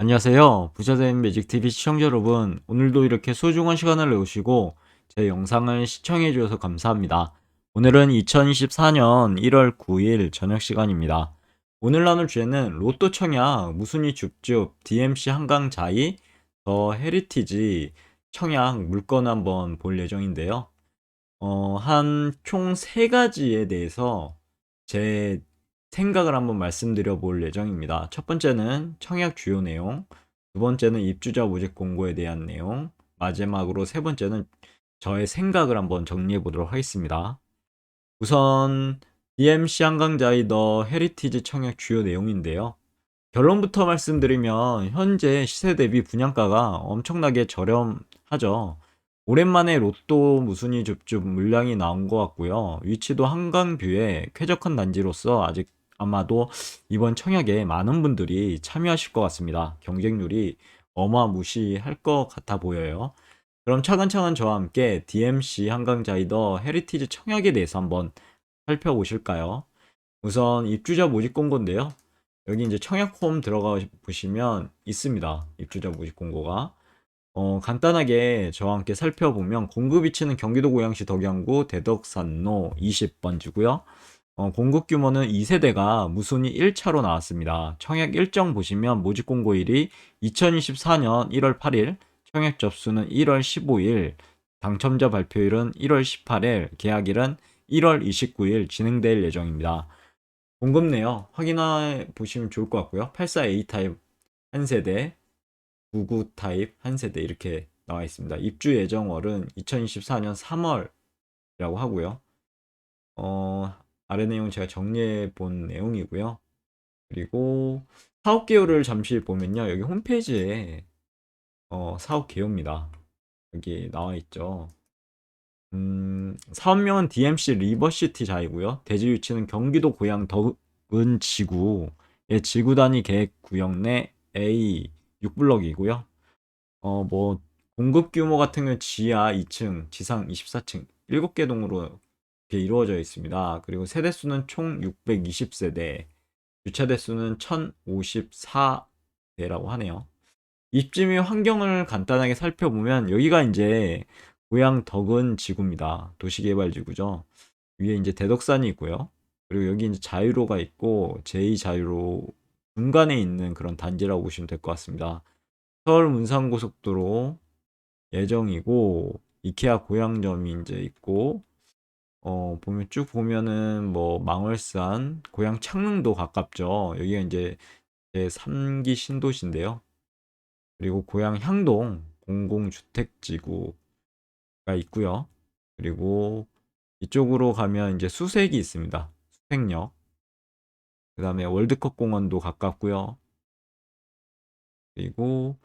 안녕하세요. 부자된 매직TV 시청자 여러분. 오늘도 이렇게 소중한 시간을 내오시고 제 영상을 시청해 주셔서 감사합니다. 오늘은 2024년 1월 9일 저녁 시간입니다. 오늘 나눌 주제는 로또 청약, 무순위 줍줍, DMC 한강 자이, 더 헤리티지 청약 물건 한번 볼 예정인데요. 어, 한총세 가지에 대해서 제 생각을 한번 말씀드려 볼 예정입니다. 첫 번째는 청약 주요 내용, 두 번째는 입주자 모집 공고에 대한 내용, 마지막으로 세 번째는 저의 생각을 한번 정리해 보도록 하겠습니다. 우선 DMC 한강자의 더 헤리티지 청약 주요 내용인데요. 결론부터 말씀드리면 현재 시세 대비 분양가가 엄청나게 저렴하죠. 오랜만에 로또 무순위 줍줍 물량이 나온 것 같고요. 위치도 한강뷰에 쾌적한 단지로서 아직 아마도 이번 청약에 많은 분들이 참여하실 것 같습니다. 경쟁률이 어마무시할 것 같아 보여요. 그럼 차근차근 저와 함께 DMC 한강자이더 헤리티지 청약에 대해서 한번 살펴보실까요? 우선 입주자 모집 공고인데요. 여기 이제 청약 홈 들어가 보시면 있습니다. 입주자 모집 공고가. 어, 간단하게 저와 함께 살펴보면 공급 위치는 경기도 고양시 덕양구 대덕산로 20번지고요. 어, 공급 규모는 2세대가 무순위 1차로 나왔습니다. 청약 일정 보시면 모집 공고일이 2024년 1월 8일, 청약 접수는 1월 15일, 당첨자 발표일은 1월 18일, 계약일은 1월 29일 진행될 예정입니다. 공급 내역 확인해 보시면 좋을 것 같고요. 84A 타입 한 세대, 99 타입 한 세대 이렇게 나와 있습니다. 입주 예정월은 2024년 3월이라고 하고요. 어, 아래 내용 제가 정리해 본 내용이고요. 그리고 사업 개요를 잠시 보면요. 여기 홈페이지에 어, 사업 개요입니다. 여기 나와 있죠. 음, 사업명은 DMC 리버시티 자이고요. 대지 위치는 경기도 고양 덕은 지구의 지구 단위 계획 구역 내 A 6블럭이고요. 어, 뭐 공급 규모 같은 경우 지하 2층, 지상 24층 7개 동으로 이렇게 이루어져 있습니다. 그리고 세대 수는 총 620세대, 주차 대수는 1054대라고 하네요. 입지 및 환경을 간단하게 살펴보면 여기가 이제 고향 덕은 지구입니다. 도시개발지구죠. 위에 이제 대덕산이 있고요. 그리고 여기 이제 자유로가 있고 제2자유로 중간에 있는 그런 단지라고 보시면 될 것 같습니다. 서울 문산고속도로 예정이고 이케아 고향점이 이제 있고 어, 보면 쭉 보면은 뭐 망월산, 고향 창릉도 가깝죠. 여기가 이제 제 3기 신도시인데요. 그리고 고향 향동 공공주택지구가 있고요. 그리고 이쪽으로 가면 이제 수색이 있습니다. 수색역. 그 다음에 월드컵 공원도 가깝고요. 그리고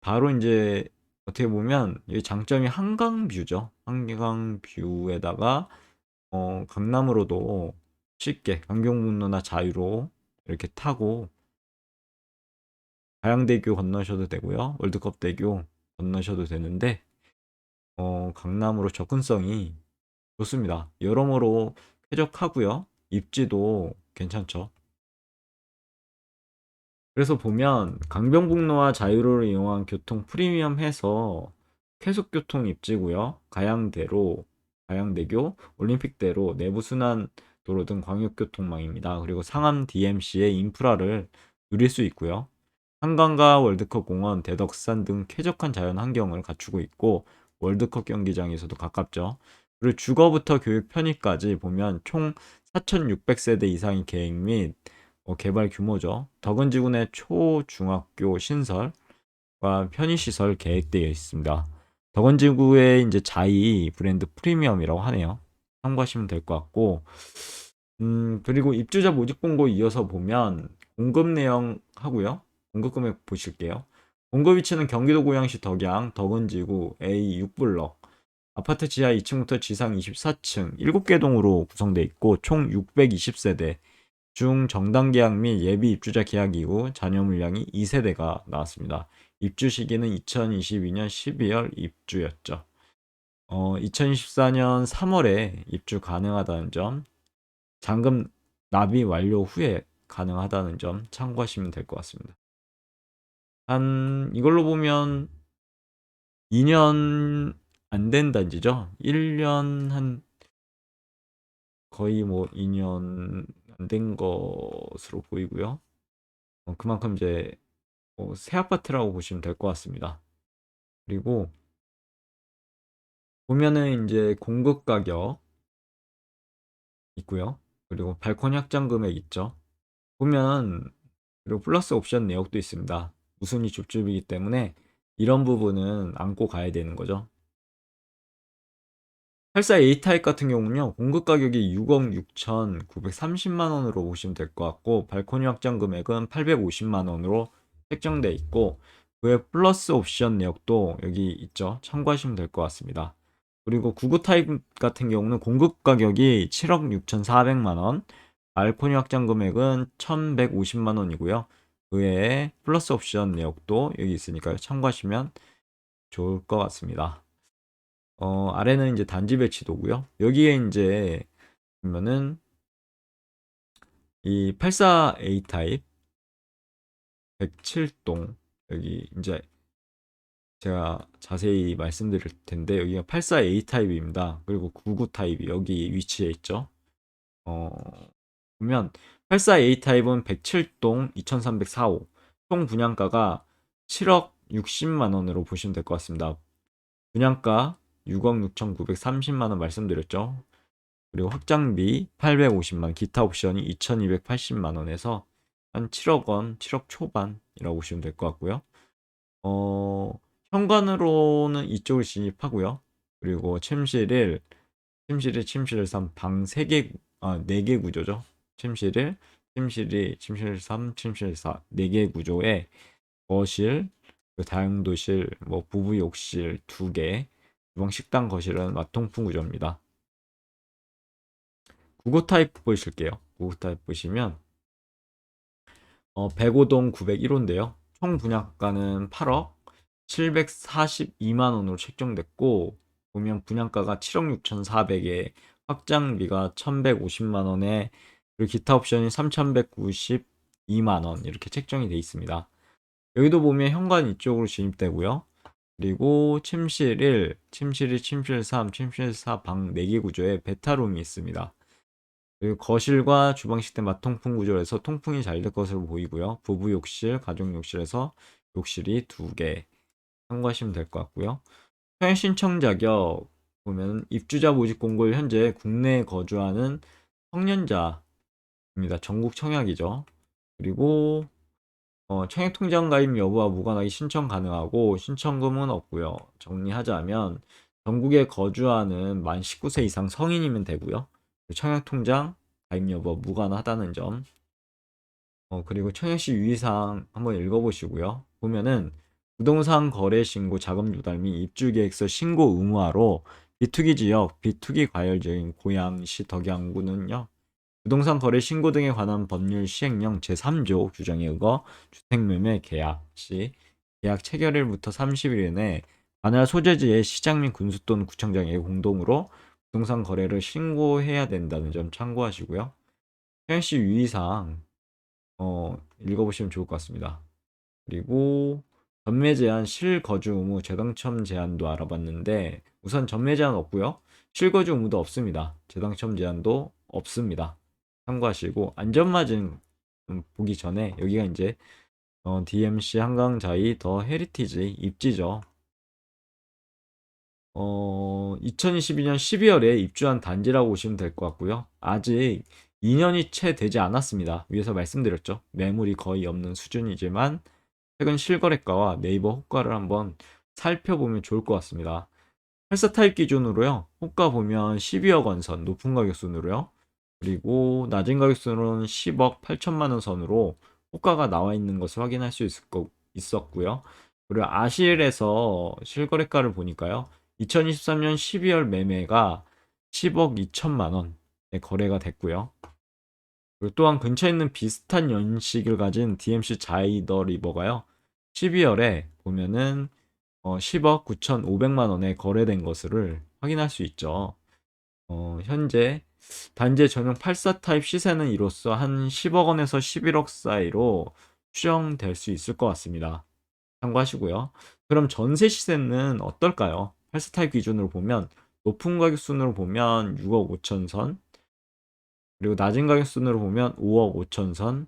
바로 이제 어떻게 보면 여기 장점이 한강 뷰죠. 한강 뷰에다가 어, 강남으로도 쉽게 강경북로나 자유로 이렇게 타고 가양대교 건너셔도 되고요. 월드컵 대교 건너셔도 되는데 어, 강남으로 접근성이 좋습니다. 여러모로 쾌적하고요. 입지도 괜찮죠. 그래서 보면 강변북로와 자유로를 이용한 교통 프리미엄 해서 쾌속교통 입지고요. 가양대로, 가양대교, 올림픽대로, 내부순환 도로 등 광역교통망입니다. 그리고 상암 DMC의 인프라를 누릴 수 있고요. 한강과 월드컵 공원, 대덕산 등 쾌적한 자연 환경을 갖추고 있고 월드컵 경기장에서도 가깝죠. 그리고 주거부터 교육 편의까지 보면 총 4,600세대 이상의 계획 및 어, 개발 규모죠. 덕은지구 내 초중학교 신설과 편의시설 계획되어 있습니다. 덕은지구의 이제 자이 브랜드 프리미엄이라고 하네요. 참고하시면 될 것 같고, 음, 그리고 입주자 모집 공고 이어서 보면 공급 내용 하고요. 공급 금액 보실게요. 공급 위치는 경기도 고양시 덕양 덕은지구 A 6블럭 아파트 지하 2층부터 지상 24층 7개 동으로 구성되어 있고 총 620세대 중 정당 계약 및 예비 입주자 계약 이후 자녀 물량이 2세대가 나왔습니다. 입주 시기는 2022년 12월 입주였죠. 어, 2024년 3월에 입주 가능하다는 점, 잔금 납입 완료 후에 가능하다는 점 참고하시면 될 것 같습니다. 한 이걸로 보면 2년 안 된 단지죠. 1년 한 거의 뭐 2년 안 된 것으로 보이고요. 어, 그만큼 이제 어, 새 아파트라고 보시면 될 것 같습니다. 그리고 보면은 이제 공급 가격 있고요. 그리고 발코니 확장 금액 있죠. 보면 그리고 플러스 옵션 내역도 있습니다. 우순위 줍줍이기 때문에 이런 부분은 안고 가야 되는 거죠. 84 A타입 같은 경우는요, 공급 가격이 6억 6,930만 원으로 보시면 될 것 같고, 발코니 확장 금액은 850만 원으로 책정돼 있고, 그에 플러스 옵션 내역도 여기 있죠. 참고하시면 될 것 같습니다. 그리고 99 타입 같은 경우는 공급 가격이 7억 6,400만 원, 발코니 확장 금액은 1,150만 원이고요. 그에 플러스 옵션 내역도 여기 있으니까요. 참고하시면 좋을 것 같습니다. 어, 아래는 이제 단지 배치도고요. 여기에 이제 보면은 이 84A 타입 107동 여기 이제 제가 자세히 말씀드릴 텐데 여기가 84A 타입입니다. 그리고 99 타입이 여기 위치해 있죠. 어, 보면 84A 타입은 107동 2304호 총 분양가가 7억 60만 원으로 보시면 될 것 같습니다. 분양가 6억 6,930만 원 말씀드렸죠. 그리고 확장비 850만, 기타 옵션이 2,280만 원에서 한 7억 원, 7억 초반이라고 보시면 될 것 같고요. 어, 현관으로는 이쪽을 진입하고요. 그리고 침실 1, 침실 1, 침실 3, 방 3개, 아, 4개 구조죠. 침실 1, 침실 2, 침실 3, 침실 4, 4개 구조에 거실, 그 다용도실, 뭐 부부 욕실 2개, 주방 식당 거실은 마통풍 구조입니다. 구고 타입 보실게요. 구고 타입 보시면 어, 105동 901호인데요. 총 분양가는 8억 742만 원으로 책정됐고 보면 분양가가 7억 6,400에 확장비가 1,150만 원에 그리고 기타 옵션이 3,192만 원 이렇게 책정이 되어 있습니다. 여기도 보면 현관 이쪽으로 진입되고요. 그리고 침실 1, 침실 2, 침실 3, 침실 4 방 4개 구조에 베타룸이 있습니다. 그리고 거실과 주방 식대 마통풍 구조에서 통풍이 잘 될 것으로 보이고요. 부부 욕실, 가족 욕실에서 욕실이 2개 참고하시면 될 것 같고요. 평행 신청 자격 보면 입주자 모집 공고를 현재 국내에 거주하는 청년자입니다. 전국 청약이죠. 그리고 어, 청약통장 가입 여부와 무관하게 신청 가능하고 신청금은 없고요. 정리하자면 전국에 거주하는 만 19세 이상 성인이면 되고요. 청약통장 가입 여부와 무관하다는 점. 어, 그리고 청약시 유의사항 한번 읽어보시고요. 보면은 부동산 거래 신고 자금 유달 및 입주 계획서 신고 의무화로 비투기 지역, 비투기 과열 지역인 고양시 덕양구는요. 부동산 거래 신고 등에 관한 법률 시행령 제3조 규정에 의거 주택매매 계약 시 계약 체결일부터 30일 이내 관할 소재지의 시장 및 군수 또는 구청장에게 공동으로 부동산 거래를 신고해야 된다는 점 참고하시고요. 현시 유의사항 어, 읽어보시면 좋을 것 같습니다. 그리고 전매 제한 실거주 의무 재당첨 제한도 알아봤는데 우선 전매 제한 없고요. 실거주 의무도 없습니다. 재당첨 제한도 없습니다. 참고하시고 안전마진 보기 전에 여기가 이제 어, DMC 한강자이 더 헤리티지 입지죠. 어, 2022년 12월에 입주한 단지라고 보시면 될 것 같고요. 아직 2년이 채 되지 않았습니다. 위에서 말씀드렸죠. 매물이 거의 없는 수준이지만 최근 실거래가와 네이버 호가를 한번 살펴보면 좋을 것 같습니다. 84 타입 기준으로요. 호가 보면 12억 원선 높은 가격 순으로요. 그리고 낮은 가격선으로는 10억 8천만 원 선으로 호가가 나와 있는 것을 확인할 수 있을 거, 있었고요. 그리고 아실에서 실거래가를 보니까요. 2023년 12월 매매가 10억 2천만 원에 거래가 됐고요. 그리고 또한 근처에 있는 비슷한 연식을 가진 DMC 자이더 리버가요. 12월에 보면은 어, 10억 9,500만 원에 거래된 것을 확인할 수 있죠. 어, 현재 단지 전용 84 타입 시세는 이로써 한 10억 원에서 11억 사이로 추정될 수 있을 것 같습니다. 참고하시고요. 그럼 전세 시세는 어떨까요? 8사 타입 기준으로 보면 높은 가격 순으로 보면 6억 5천 선 그리고 낮은 가격 순으로 보면 5억 5천 선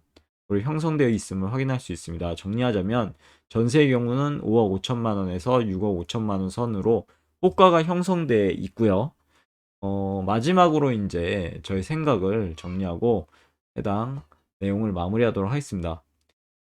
그리고 형성되어 있음을 확인할 수 있습니다. 정리하자면 전세의 경우는 5억 5천만 원에서 6억 5천만 원 선으로 호가가 형성되어 있고요. 어, 마지막으로 이제 저희 생각을 정리하고 해당 내용을 마무리하도록 하겠습니다.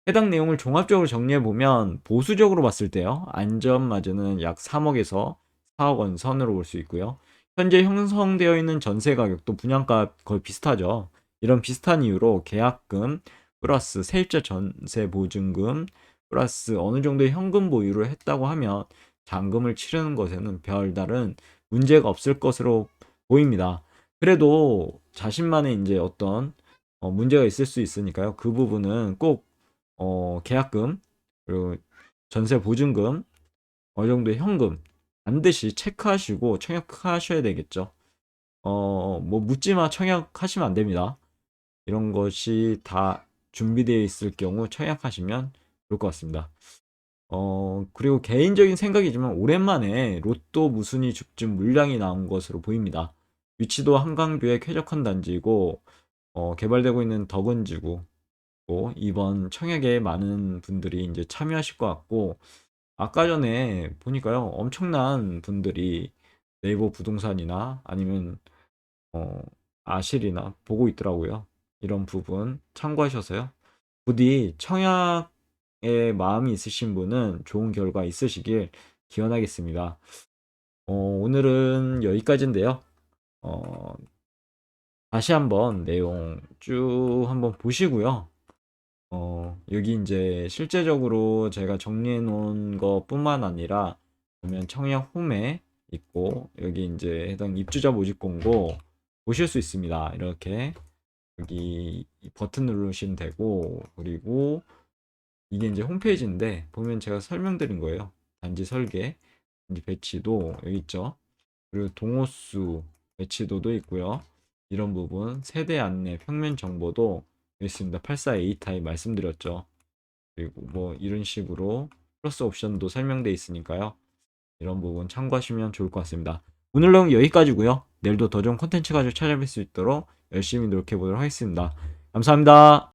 해당 내용을 종합적으로 정리해 보면 보수적으로 봤을 때요. 안전마진은 약 3억에서 4억 원 선으로 볼 수 있고요. 현재 형성되어 있는 전세 가격도 분양가 거의 비슷하죠. 이런 비슷한 이유로 계약금 플러스 세입자 전세 보증금 플러스 어느 정도의 현금 보유를 했다고 하면 잔금을 치르는 것에는 별다른 문제가 없을 것으로 보입니다. 그래도 자신만의 이제 어떤 어, 문제가 있을 수 있으니까요. 그 부분은 꼭 어, 계약금 그리고 전세 보증금 어느 정도의 현금 반드시 체크하시고 청약하셔야 되겠죠. 어, 뭐 묻지마 청약하시면 안 됩니다. 이런 것이 다 준비되어 있을 경우 청약하시면 좋을 것 같습니다. 어, 그리고 개인적인 생각이지만 오랜만에 로또 무순위 줍줍 물량이 나온 것으로 보입니다. 위치도 한강뷰의 쾌적한 단지이고 어, 개발되고 있는 덕은지구 고 이번 청약에 많은 분들이 이제 참여하실 것 같고 아까 전에 보니까요 엄청난 분들이 네이버 부동산이나 아니면 어, 아실이나 보고 있더라고요. 이런 부분 참고하셔서요. 부디 청약 에 마음이 있으신 분은 좋은 결과 있으시길 기원하겠습니다. 어, 오늘은 여기까지인데요. 어, 다시 한번 내용 쭉 한번 보시고요. 어, 여기 이제 실제적으로 제가 정리해 놓은 것뿐만 아니라 보면 청약 홈에 있고 여기 이제 해당 입주자 모집 공고 보실 수 있습니다. 이렇게 여기 이 버튼 누르시면 되고 그리고 이게 이제 홈페이지인데 보면 제가 설명드린 거예요. 단지 설계, 단지 배치도 여기 있죠. 그리고 동호수 배치도도 있고요. 이런 부분 세대 안내 평면 정보도 있습니다. 84A 타입 말씀드렸죠. 그리고 뭐 이런 식으로 플러스 옵션도 설명되어 있으니까요. 이런 부분 참고하시면 좋을 것 같습니다. 오늘 내용 여기까지고요. 내일도 더 좋은 콘텐츠 가지고 찾아뵐 수 있도록 열심히 노력해 보도록 하겠습니다. 감사합니다.